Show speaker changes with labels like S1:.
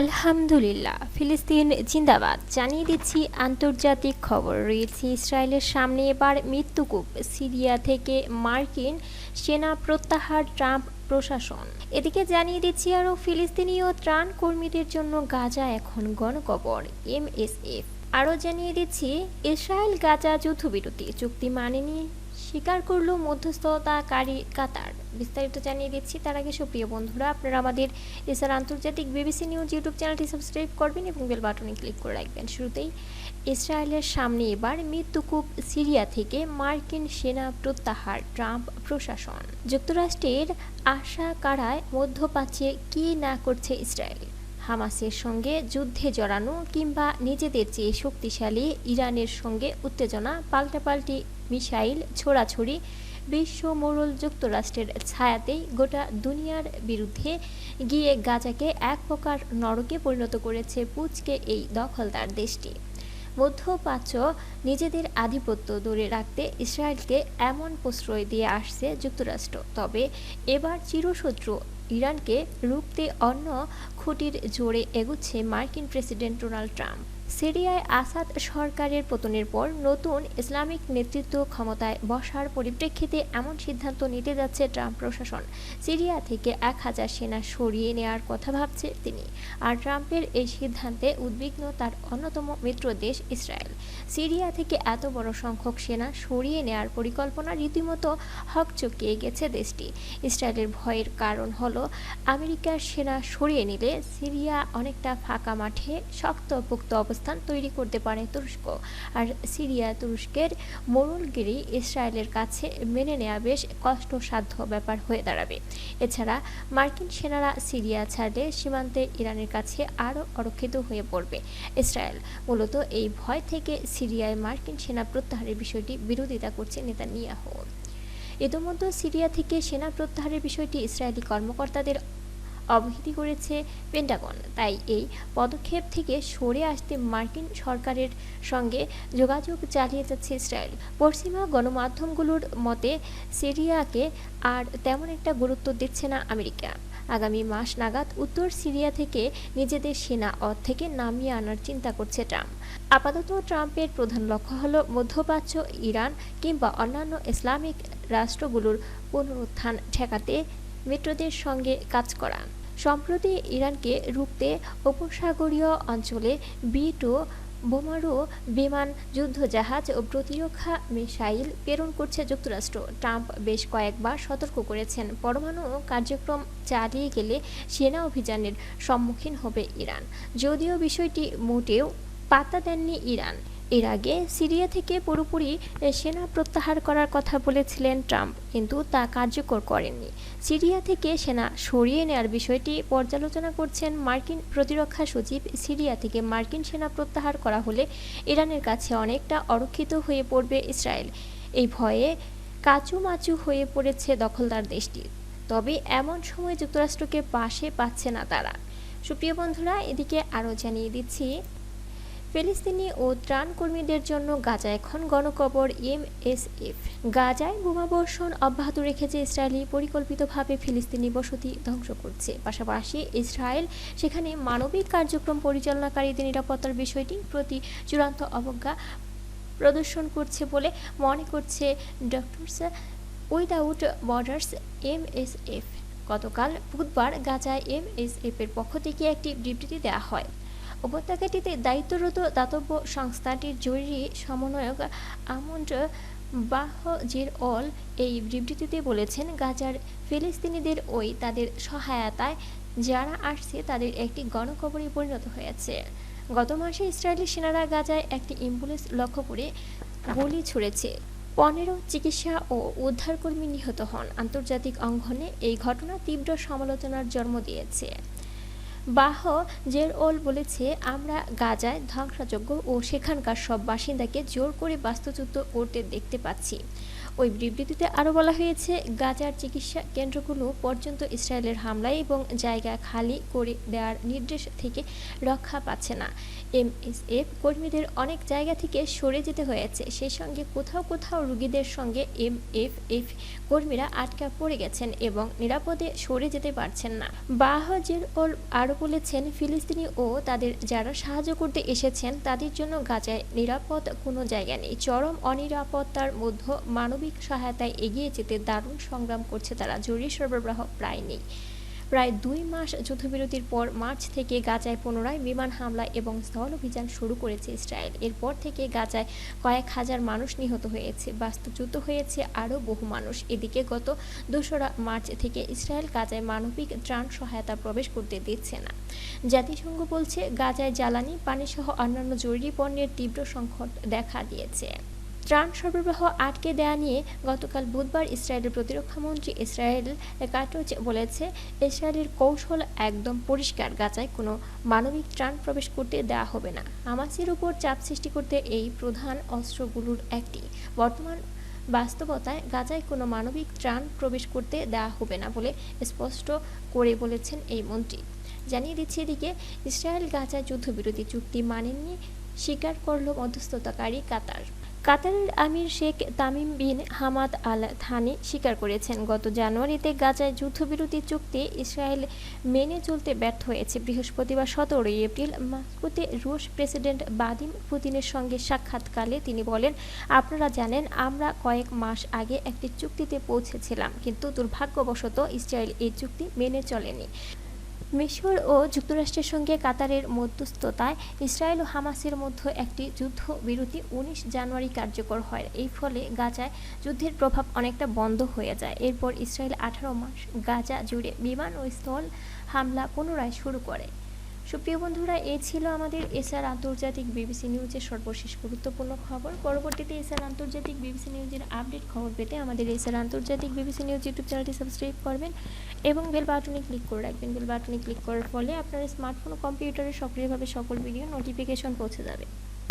S1: আলহামদুলিল্লাহ, ফিলিস্তিন জিন্দাবাদ। জানিয়ে দিচ্ছি আন্তর্জাতিক খবর। রয়েছে ইসরায়েলের সামনে এবার মৃত্যুকূপ। সিরিয়া থেকে মার্কিন সেনা প্রত্যাহার ট্রাম্প প্রশাসন। এদিকে জানিয়ে দিচ্ছি আরও, ফিলিস্তিনীয় ত্রাণ কর্মীদের জন্য গাজা এখন গণকবর, এমএসএফ। আরও জানিয়ে দিচ্ছি ইসরায়েল গাজা যুদ্ধবিরতি চুক্তি মানেনি, স্বীকার করল মধ্যস্থতাকারী কাতার। বিস্তারিত জানিয়ে দিচ্ছি। তার আগে সুপ্রিয় বন্ধুরা, আপনারা আমাদের এছাড়া আন্তর্জাতিক বিবিসি নিউজ ইউটিউব চ্যানেলটি সাবস্ক্রাইব করবেন এবং বেল বাটনে ক্লিক করে রাখবেন। শুরুতেই ইসরায়েলের সামনে এবার মৃত্যুকূপ সিরিয়া থেকে মার্কিন সেনা প্রত্যাহার, ট্রাম্প প্রশাসন। যুক্তরাষ্ট্রের আশা কারায় মধ্যপ্রাচ্যে কী না করছে ইসরায়েল? হামাসের সঙ্গে যুদ্ধে জড়ানো কিংবা নিজেদের চেয়ে শক্তিশালী ইরানের সঙ্গে উত্তেজনা, পাল্টাপাল্টি মিসাইল, ছোড়াছড়ি বিশ্ব মোড়ল যুক্তরাষ্ট্রের ছায়াতেই গোটা দুনিয়ার বিরুদ্ধে গিয়ে গাজাকে এক প্রকার নরকে পরিণত করেছে পুচকে এই দখলদার দেশটি। মধ্যপ্রাচ্য নিজেদের আধিপত্য ধরে রাখতে ইসরায়েলকে এমন প্রশ্রয় দিয়ে আসছে যুক্তরাষ্ট্র। তবে এবার চিরশত্রু ইরানকে রুখতে অন্য খুঁটির জোরে এগুচ্ছে মার্কিন প্রেসিডেন্ট ডোনাল্ড ট্রাম্প। সিরিয়ায় আসাদ সরকারের পতনের পর নতুন ইসলামিক নেতৃত্ব ক্ষমতায় বসার পরিপ্রেক্ষিতে এমন সিদ্ধান্ত নিতে যাচ্ছে ট্রাম্প প্রশাসন। সিরিয়া থেকে এক হাজার সেনা সরিয়ে নেওয়ার কথা ভাবছে তিনি। আর ট্রাম্পের এই সিদ্ধান্তে উদ্বিগ্ন তার অন্যতম মিত্র দেশ ইসরায়েল। সিরিয়া থেকে এত বড় সংখ্যক সেনা সরিয়ে নেওয়ার পরিকল্পনা রীতিমতো হকচকিয়ে গেছে দেশটি। ইসরায়েলের ভয়ের কারণ হলো, আমেরিকার সেনা সরিয়ে নিলে সিরিয়া অনেকটা ফাঁকা মাঠে শক্ত শক্তপোক্ত অবস্থা অবস্থান তৈরি করতে পারে তুরস্ক। আর সিরিয়া তুরস্কের মোরলগিরি ইসরায়েলের কাছে মেনে নেওয়া বেশ কষ্টসাধ্য ব্যাপার হয়ে দাঁড়াবে। এছাড়া মার্কিন সেনারা সিরিয়া ছাড়লে সীমান্তে ইরানের কাছে আরও অরক্ষিত হয়ে পড়বে। ইসরায়েল মূলত এই ভয় থেকে সিরিয়ায় মার্কিন সেনা প্রত্যাহারের বিষয়টি বিরোধিতা করছে নেতানিয়াহু। ইতিমধ্যে সিরিয়া থেকে সেনা প্রত্যাহারের বিষয়টি ইসরায়েলি কর্মকর্তাদের অবহিতি করেছে পেন্টাগন তাই এই পদক্ষেপ থেকে সরে আসতে মার্কিন সরকারের সঙ্গে যোগাযোগ চালিয়ে যাচ্ছে ইসরায়েল। পশ্চিমা গণমাধ্যমগুলোর মতে, সিরিয়াকে আর তেমন একটা গুরুত্ব দিচ্ছে না আমেরিকা। আগামী মাস নাগাদ উত্তর সিরিয়া থেকে নিজেদের সেনা থেকে নামিয়ে আনার চিন্তা করছে ট্রাম্প। আপাতত ট্রাম্পের প্রধান লক্ষ্য হল মধ্যপ্রাচ্য, ইরান কিংবা অন্যান্য ইসলামিক রাষ্ট্রগুলোর পুনরুত্থান ঠেকাতে মিত্রদের সঙ্গে কাজ করা। সম্প্রতি ইরানকে রুখতে উপসাগরীয় অঞ্চলে বি টু বোমারু বিমান যুদ্ধজাহাজ ও প্রতিরক্ষা মিসাইল প্রেরণ করছে যুক্তরাষ্ট্র। ট্রাম্প বেশ কয়েকবার সতর্ক করেছেন। পরমাণু কার্যক্রম চালিয়ে গেলে সেনা অভিযানের সম্মুখীন হবে ইরান। যদিও বিষয়টি মোটেও পাত্তা দেননি ইরান। এর আগে সিরিয়া থেকে পুরোপুরি সেনা প্রত্যাহার করার কথা বলেছিলেন ট্রাম্প, কিন্তু তা কার্যকর করেননি। সিরিয়া থেকে সেনা সরিয়ে নেওয়ার বিষয়টি পর্যালোচনা করছেন মার্কিন প্রতিরক্ষা সচিব। সিরিয়া থেকে মার্কিন সেনা প্রত্যাহার করা হলে ইরানের কাছে অনেকটা অরক্ষিত হয়ে পড়বে ইসরায়েল। এই ভয়ে কাচুমাচু হয়ে পড়েছে দখলদার দেশটি। তবে এমন সময় যুক্তরাষ্ট্রকে পাশে পাচ্ছে না তারা। সুপ্রিয় বন্ধুরা, এদিকে আরও জানিয়ে দিচ্ছি ফিলিস্তিনি ও ত্রাণ কর্মীদের জন্য গাজা এখন গণকবর এমএসএফ। গাজায় বোমাবর্ষণ অব্যাহত রেখেছে ইসরায়েলি। পরিকল্পিতভাবে ফিলিস্তিনি বসতি ধ্বংস করছে। পাশাপাশি ইসরায়েল সেখানে মানবিক কার্যক্রম পরিচালনাকারীদের নিরাপত্তার বিষয়টি প্রতি চূড়ান্ত অবজ্ঞা প্রদর্শন করছে বলে মনে করছে ডক্টরস উইদাউট বর্ডার্স এমএসএফ। গতকাল বুধবার গাজায় এমএসএফ এর পক্ষ থেকে একটি বিবৃতি দেওয়া হয়। উপত্যকাটিতে দায়িত্বরত দাতব্য সংস্থাটির জরুরি সমন্বয়ক আমন্ড বাহজির অল এই বিবৃতিতে বলেছেন, গাজার ফিলিস্তিনিদের ওই তাদের সহায়তায় যারা আসছে তাদের একটি গণকবরে পরিণত হয়েছে। গত মাসে ইসরায়েলি সেনারা গাজায় একটি অ্যাম্বুলেন্স লক্ষ্য করে গুলি ছুড়েছে। পনেরো চিকিৎসা ও উদ্ধারকর্মী নিহত হন। আন্তর্জাতিক অঙ্গনে এই ঘটনা তীব্র সমালোচনার জন্ম দিয়েছে। বাহ, জের ওল বলেছে, আমরা গাজায় ধ্বংসযজ্ঞ ও সেখানকার সব বাসিন্দাকে জোর করে বাস্তুচ্যুত করতে দেখতে পাচ্ছি। ওই বিবৃতিতে আরও বলা হয়েছে, গাজার চিকিৎসা কেন্দ্রগুলো পর্যন্ত ইসরায়েলের হামলায় এবং জায়গা খালি করে দেওয়ার নির্দেশ থেকে রক্ষা পাচ্ছে না। এমএসএফ কর্মীদের অনেক জায়গা থেকে সরে যেতে হয়েছে। সেই সঙ্গে কোথাও কোথাও রোগীদের সঙ্গে এমএফএফ কর্মীরা আটকা পড়ে গেছেন এবং নিরাপদে সরে যেতে পারছেন না। বাহাজের ওল আরও বলেছেন, ফিলিস্তিনি ও তাদের যারা সাহায্য করতে এসেছেন তাদের জন্য গাজায় নিরাপদ কোনো জায়গা নেই। চরম অনিরাপত্তার মধ্যে মানবিক সহায়তায় এগিয়ে যেতে দারুণ সংগ্রাম করছে তারা, জরুরি সরবরাহ প্রায় নেই। প্রায় দুই মাস যুদ্ধবিরতির পর মার্চ থেকে গাজায় পুনরায় বিমান হামলা এবং স্থল অভিযান শুরু করেছে ইসরায়েল। এরপর থেকে গাজায় কয়েক হাজার মানুষ নিহত হয়েছে। বাস্তুচ্যুত হয়েছে আরও বহু মানুষ। এদিকে গত দোসরা মার্চ থেকে ইসরায়েল গাজায় মানবিক ত্রাণ সহায়তা প্রবেশ করতে দিচ্ছে না। জাতিসংঘ বলছে, গাজায় জ্বালানি, পানিসহ অন্যান্য জরুরি পণ্যের তীব্র সংকট দেখা দিয়েছে। ত্রাণ সরবরাহ আটকে দেয়া নিয়ে গতকাল বুধবার ইসরায়েলের প্রতিরক্ষামন্ত্রী ইসরায়েল কাটোচ বলেছে, ইসরায়েলের কৌশল একদম পরিষ্কার গাজায় কোনো মানবিক ত্রাণ প্রবেশ করতে দেওয়া হবে না। হামাসের উপর চাপ সৃষ্টি করতে এই প্রধান অস্ত্রগুলোর একটি। বর্তমান বাস্তবতায় গাজায় কোনো মানবিক ত্রাণ প্রবেশ করতে দেওয়া হবে না বলে স্পষ্ট করে বলেছেন এই মন্ত্রী। জানিয়ে দিচ্ছে এদিকে ইসরায়েল গাজা যুদ্ধবিরতি চুক্তি মানেননি, স্বীকার করল মধ্যস্থতাকারী কাতার। কাতারের আমির Sheikh Tamim bin Hamad Al Thani স্বীকার করেছেন, গত জানুয়ারিতে গাজায় যুদ্ধবিরতি চুক্তি ইসরায়েল মেনে চলতে ব্যর্থ হয়েছে। বৃহস্পতিবার সতেরোই এপ্রিল মস্কোতে রুশ প্রেসিডেন্ট বাদিম পুতিনের সঙ্গে সাক্ষাৎকালে তিনি বলেন, আপনারা জানেন, আমরা কয়েক মাস আগে একটি চুক্তিতে পৌঁছেছিলাম, কিন্তু দুর্ভাগ্যবশত ইসরায়েল এই চুক্তি মেনে চলেনি। মিশর ও যুক্তরাষ্ট্রের সঙ্গে কাতারের মধ্যস্থতায় ইসরায়েল ও হামাসের মধ্যে একটি যুদ্ধবিরতি উনিশ জানুয়ারি কার্যকর হয়। এই ফলে গাজায় যুদ্ধের প্রভাব অনেকটা বন্ধ হয়ে যায়। এরপর ইসরায়েল আঠারো মাস গাজা জুড়ে বিমান ও স্থল হামলা পুনরায় শুরু করে। সুপ্রিয় বন্ধুরা, এ ছিল আমাদের এসআর আন্তর্জাতিক বিবিসি নিউজের সর্বশেষ গুরুত্বপূর্ণ খবর। পরবর্তীতে এসআর আন্তর্জাতিক বিবিসি নিউজের আপডেট খবর পেতে আমাদের এসআর আন্তর্জাতিক বিবিসি নিউজ ইউটিউব চ্যানেলটি সাবস্ক্রাইব করবেন এবং বেল বাটনে ক্লিক করে রাখবেন। বেল বাটনে ক্লিক করার ফলে আপনার স্মার্টফোন ও কম্পিউটারে সক্রিয়ভাবে সকল ভিডিও নোটিফিকেশন পৌঁছে যাবে।